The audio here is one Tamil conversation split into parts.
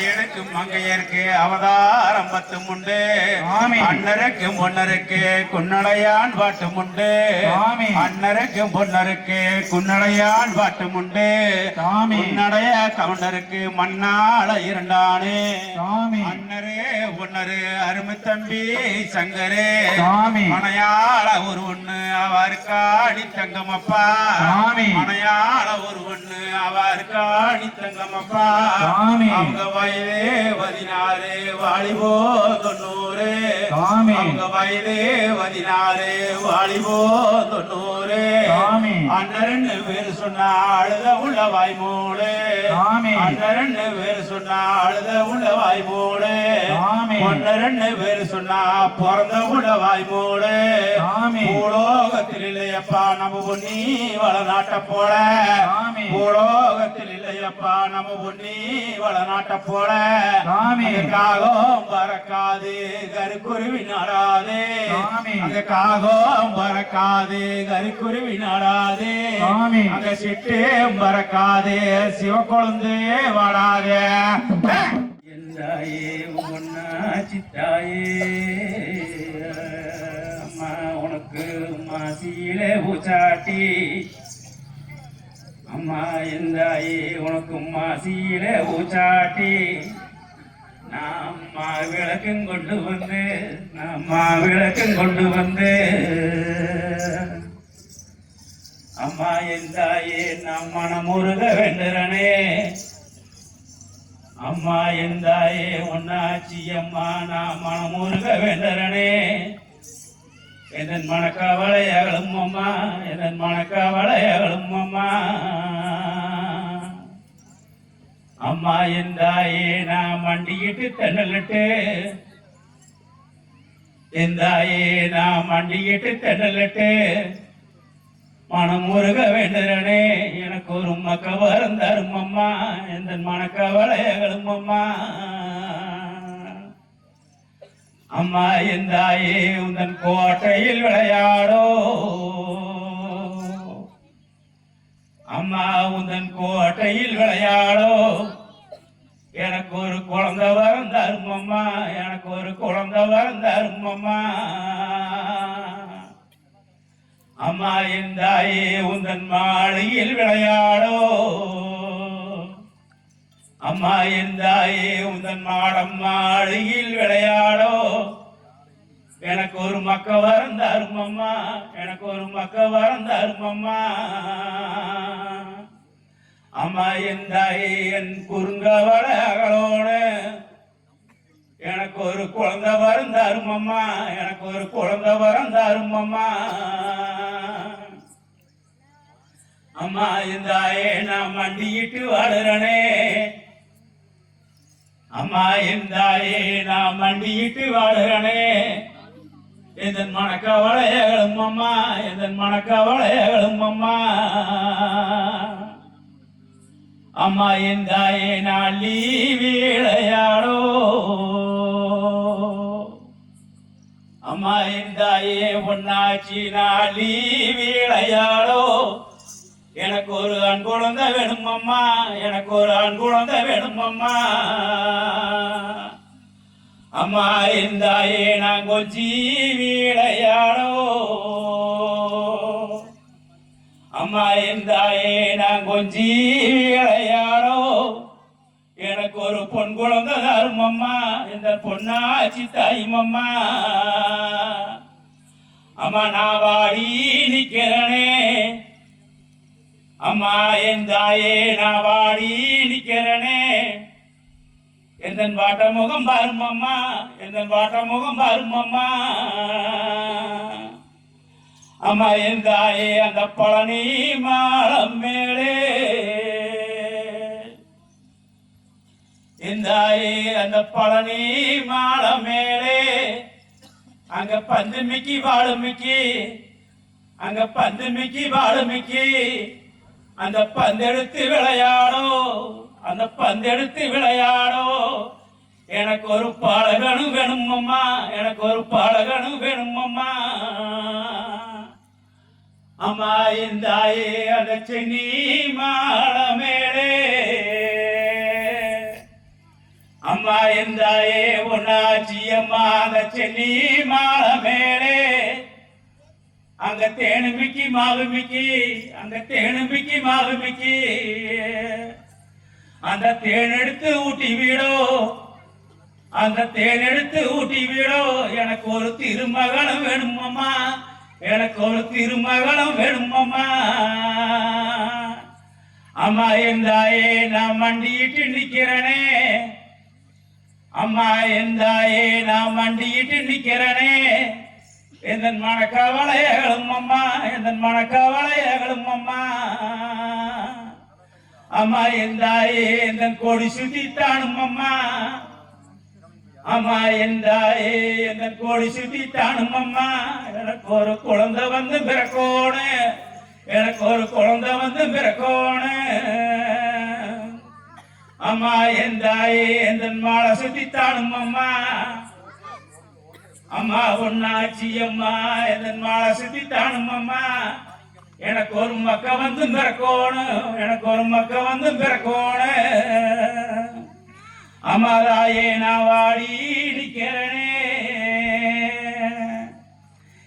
ஆயனுக்கு மங்கையருக்கு அவதாரம் பத்தும் உண்டு. அண்ணருக்கு முன்னருக்கு குன்னடையான் பாட்டும் உண்டு. அண்ணருக்கு பொன்னருக்கு குன்னடையான் பாட்டும் உண்டு ஆமென். குன்னடைய கவுண்டருக்கு மண்ணாள இரண்டானே அண்ணரே உன்னரு அருமை தம்பி சங்கரே மனையாள ஒரு ஒண்ணு அவருக்கு ஆடி தங்கமப்பா. மனையாள ஒரு ஒண்ணு அவருக்கு ஆடி தங்கமப்பா. அவங்க வயதே பதினாறு வாலிபோ தொண்ணூறு சாமி. அவங்க வயதே பதினாறு வாலிபோ தொண்ணூறு சாமி. அண்ணரன்னு பேரு சொன்னா அழுத உள்ள வாய்மூடு சாமி. அண்ணரன்னு பேரு சொன்னா அழுத உள்ள வாய்மூடு சாமி. ஒன்னரன்னு பேரு சொன்னா பிறந்த உள்ள வாய்மூடு சாமி. பூலோகத்தில் இல்லையப்பா நம்ம பொன்னி வளநாட்ட போல. பூலோகத்தில் இல்லையப்பா நம்ம பொன்னி வளநாட்ட போல சாமி. அங்க காகம் பறக்காது கருக்குருவி நடாது. சாமி. அங்க காகம் பறக்காது கருக்குருவி நடாது. சாமி. அங்க சிட்டு பறக்காது சிவக்குழந்து வாடாது. எந்தாயே உன்னா சித்தாயே. அம்மா உனக்கு மாசியில பூச்சாட்டி. அம்மா எந்தாயே உனக்கு மாசியில ஊச்சாட்டி நான் விளக்கம் கொண்டு வந்து நம்மா விளக்கம் கொண்டு வந்து. அம்மா எந்தாயே நான் மனமுருக வேண்டுறனே. அம்மா எந்தாயே ஒன்னாச்சி அம்மா நான் மனமுருக வேண்டுறனே. எதன் மனக்கவலை அம்மா எதன் மனக்கவலை அம்மா. அம்மா எந்தாயே நான் மண்டிக்கிட்டு தென்னலிட்டு எந்தாயே நான் மண்டிக்கிட்டு தென்னலிட்டு மனம் முருக வேண்டுறனே எனக்கு ஒரு மக்க வரம் தரும் அம்மா எந்த மனக்கவலை அம்மா. அம்மா எந்தாயே உந்தன் கோட்டையில் விளையாடோ? அம்மா உந்தன் கோட்டையில் விளையாடோ? எனக்கு ஒரு குழந்தை வரம் அரும்மம்மா எனக்கு ஒரு குழந்தை வரம் தரும் அம்மா. அம்மா எந்தாயே உந்தன் மாளிகையில் விளையாடோ? அம்மா எந்தாயே உந்தன் மாடம் மாளிகையில் விளையாடோ. எனக்கு ஒரு மக்க வரம் தரும் அம்மா எனக்கு ஒரு மக்க வரம் தரும் அம்மா. அம்மா எந்தாயே என் குறுங்கவள அகலோட எனக்கு ஒரு குழந்தை வரம் தரும் அம்மா எனக்கு ஒரு குழந்தை வரம் தரும் அம்மா அம்மா நான் மண்டியிட்டு வாடுறனே அம்மா எந்தாயே நான் மண்டியிட்டு வாடுறனே எந்தன் மணக்கவளையகளும் அம்மா எந்தன் மணக்கவளையகளும் அம்மா. அம்மா எந்தாயே நாளி வீழையாடோ அம்மா எந்தாயே பொன்னாச்சி நாளி வீழையாடோ எனக்கு ஒரு ஆண் குழந்தை வேணும் அம்மா. எனக்கு ஒரு ஆண் குழந்தை வேணும் அம்மா. அம்மா இருந்தாயே நான் கொஞ்சி வீழையாடோ அம்மா இருந்தாயே நான் கொஞ்சி வீழையாடோ எனக்கு ஒரு பொன் குழந்தை தரும் அம்மா. இந்த பொன்னாச்சி தாயும் அம்மா. அம்மா நான் வாடி நிக்கிறனே. அம்மா என் தாயே நான் வாடி நிக்கிறனே. எந்தன் வாட்ட முகம் பாரும் அம்மா எந்தன் வாட்ட முகம் பாரும் அம்மா அம்மா என் தாயே அந்த பழனி மாலம் மேலே. என் தாயே அந்த பழனி மாலம் மேலே. அங்க பந்து மிக்கி வாழு அங்க பந்து மிக்கி வாழு அந்த பந்தெடுத்து விளையாடோ அந்த பந்தெடுத்து விளையாடோ. எனக்கு ஒரு பாலகனும் வேணுமம்மா எனக்கு ஒரு பாலகனும் வேணுமம்மா. அம்மா இந்தாயே அந்த சென்னி மாடமேடே அம்மா இந்தாயே உன்னாச்சி அம்மா அந்த சென்னி மாட மேலே அந்த தேனுமிக்கி மாவுமிக்கி அந்த தேனுமிக்கி மாவுமிக்கி அந்த தேன் எடுத்து ஊட்டி வீடோ அந்த தேன் எடுத்து ஊட்டி வீடோ எனக்கு ஒரு திருமகனும் வேணுமாம்மா எனக்கு ஒரு திருமகனும் வேணுமாம்மா. அம்மா அம்மா எந்தாயே நான் மண்டியிட்டு நிக்கிறனே. அம்மா எந்தாயே நான் மண்டியிட்டு நிக்கிறனே. எந்தன் மனக்கவலையகளும் அம்மா எந்தன் மனக்கவலையகளும் அம்மா. அம்மா எந்தாயே எந்தன் கோடி சுத்தித்தானும் அம்மா. அம்மா எந்தாயே எந்தன் கோடி சுத்தித்தானும் அம்மா. எனக்கு ஒரு குழந்தை வந்து பிறக்கோணு எனக்கு ஒரு குழந்தை வந்து பிறக்கோணு அம்மா எந்தாயே எந்தன் மாலை சுத்தித்தானும் அம்மா. அம்மா ஒன்னாச்சி அம்மா எந்தன் மாலை சுத்தித்தானும் அம்மா? எனக்கு ஒரு மக்க வந்து பிறக்கோணும் எனக்கு ஒரு மக்க வந்து பிறக்கோணும். அம்மாதாயே நான் வாடி நிக்கிறனே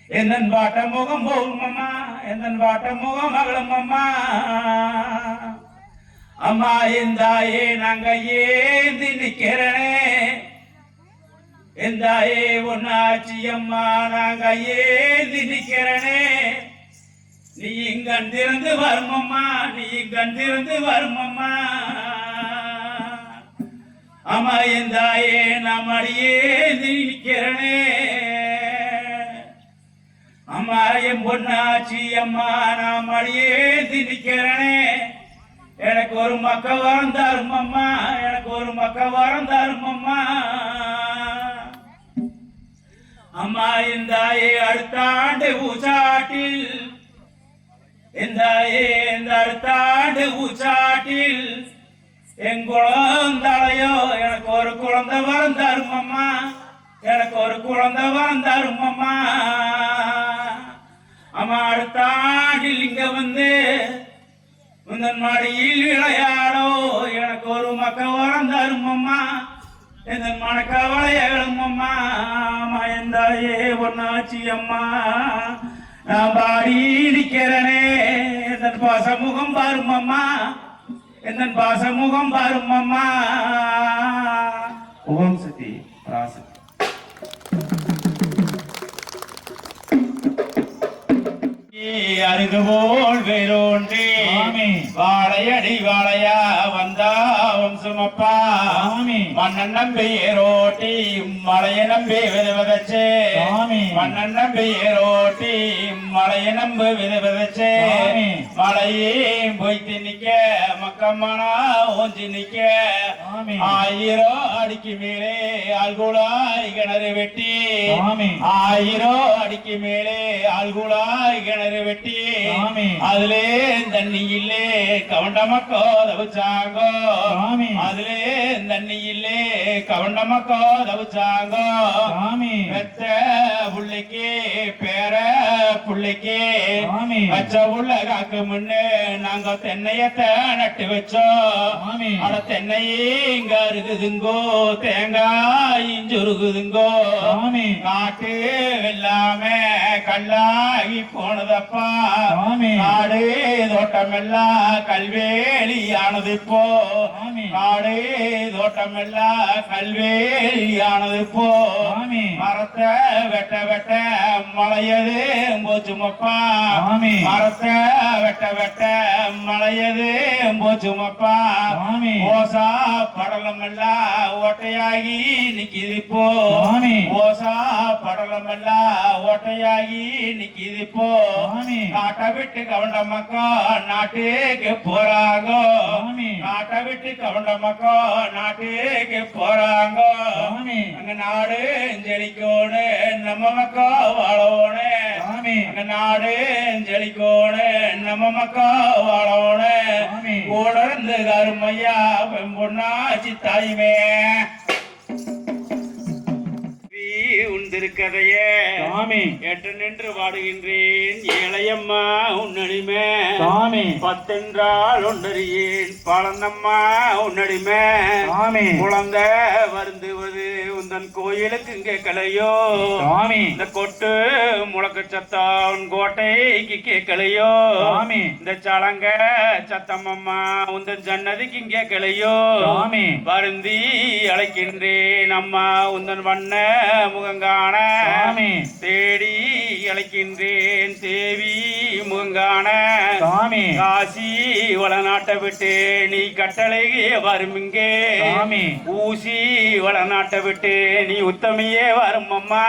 எந்தன் பாட்ட முகம் போகும் அம்மா எந்தன் பாட்ட முகம் மகளும் அம்மா. அம்மா எந்தாயே நாங்க ஏந்தி நிக்கிறனே எந்தாயே ஒன்னாச்சி அம்மா நாங்க ஏந்தி நிக்கிறனே நீ இங்கிருந்து வருமம்மா நீ இங்கிருந்து வருமம்மா அம்மா எந்தாயே நாம் அடியே நிற்கிறனே அம்மா என் பொன்னாச்சி அம்மா நாம் அடியே நிற்கிறனே எனக்கு ஒரு மக்க வரம் தருமம்மா எனக்கு ஒரு மக்க வரம் தருமம்மா அம்மா அம்மா எந்தாயே அடுத்த ஆண்டு ஊசாட்டில். எந்தாயே இந்த அடுத்த ஆண்டு ஊசாட்டில். என் குழந்தாலையோ எனக்கு ஒரு குழந்தை வளர்ந்தாரும் அம்மா. எனக்கு ஒரு குழந்தை வளர்ந்தாரும் அம்மா. அம்மா அடுத்த ஆண்டில் இங்க வந்து முந்தன் மாடியில் விளையாடோ எனக்கு ஒரு மக்க வளர்ந்தாரும் அம்மா. எந்த மனக்கவலையகளும் அம்மா மயந்தாயே ஒன்னாச்சி அம்மா. நான் பாடி நிக்கிறனே எந்தன் பாசமுகம் பாரும் அம்மா. எந்தன் பாசமுகம் பாரும் அம்மா. ஓம் சக்தி பராசக்தி அருகுபோல் வேரோன்றி. வாழையடி வாழையா. வந்தா வம்சமப்பா. மன்னன் நம்பி ஏரோட்டி மலைய நம்பி வித விதைச்சே. மன்னன் நம்பி ஏரோட்டி மலைய நம்பு வித விதைச்சே. மலையே பொய்த்து நிக்க மக்கம்மனா ஓஞ்சி நிக்க. ஆயிரம் அடிக்கு மேலே ஆள்குழாய் கிணறு வெட்டி. ஆயிரம் அடிக்கு மேலே ஆள்குழாய் கிணறு வெட்டி. அதிலே தண்ணி இல்லே கவண்டமக்கோ தவிச்சாங்கோ. அதிலே தண்ணி இல்லே கவண்டமக்கோ தவிச்சாங்கோ ஆமே. பெத்த புள்ளைக்கு பேர புள்ளைக்கு. பச்சை உள்ள காக்கு முன்னு நாங்க தென்னையத்தை நட்டு வச்சோம். அட தென்னையே இங்க இருக்குதுங்கோ தேங்காய் இஞ்சுருகுதுங்கோ ஆமே. காட்டு வெல்லாம கல்லாகி போனதப்பா ஆமே. காடு தோட்டமெல்லாம் கல்வேலி ஆனது இப்போ. காடு தோட்டமெல்லாம் கல்வேலி ஆனது இப்போ ஆமே. மரத்தை வெட்ட வெட்ட மலையது போச்சுமப்பா ஆமே. மரத்தை வெட்ட வெட்ட மலையது போச்சுமப்பா ஆமே. ஓசா படலம் எல்லாம் ஓட்டையாகி நிக்குது ஆமே. ஓசா படலம் எல்லாம் ஓட்டையாகி நிக்குது ஆமே. நாட்டை விட்டு கவண்ட மக்கா நாட்டுக்கு போறாங்க. நாட்டை விட்டு கவண்ட மக்கா நாட்டுக்கு போறாங்க. அங்க நாடு செழிக்கோடு நம்ம மக்கா வாழோனே ஆமே. அங்க நாடு செழிக்கோடு நம்ம மக்கா ஆமே. கூட இருந்து கருமையா பெம்பொன்னாச்சி தாயுமே உண்ட திருக்கதையே எட்டு நின்று வாடுகின்றேன் ஏழையம்மா உன்னடிமே. சுவாமி. பத்தென்றால் ஒன்றறியேன் பழந்தம்மா உன்னடிமே. சுவாமி. குழந்தை வருந்துவது உந்தன் கோயிலுக்கு இங்கே கலையோ சுவாமி. இந்த கொட்டு முழக்க சத்தம் கோட்டைக்கு கேட்கலையோ சுவாமி. இந்த சலங்க சத்தம் அம்மா உந்தன் ஜன்னதிக்கு இங்கே சுவாமி வருந்தி அழைக்கின்றேன் அம்மா உந்தன் வண்ண முகங்கான. தேடி அழைக்கின்றேன் தேவி முகங்கான. சுவாமி காசி வளநாட்டை விட்டு நீ கட்டளை வரும் இங்கே. ஊசி வளநாட்டை விட்டு நீ உத்தமியே வரும் அம்மா.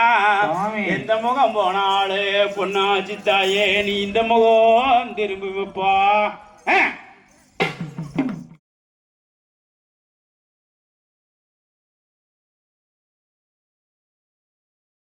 எந்த முகம் போனாலு பொன்னாச்சி தாயே நீ இந்த முகம் திரும்பி Opa!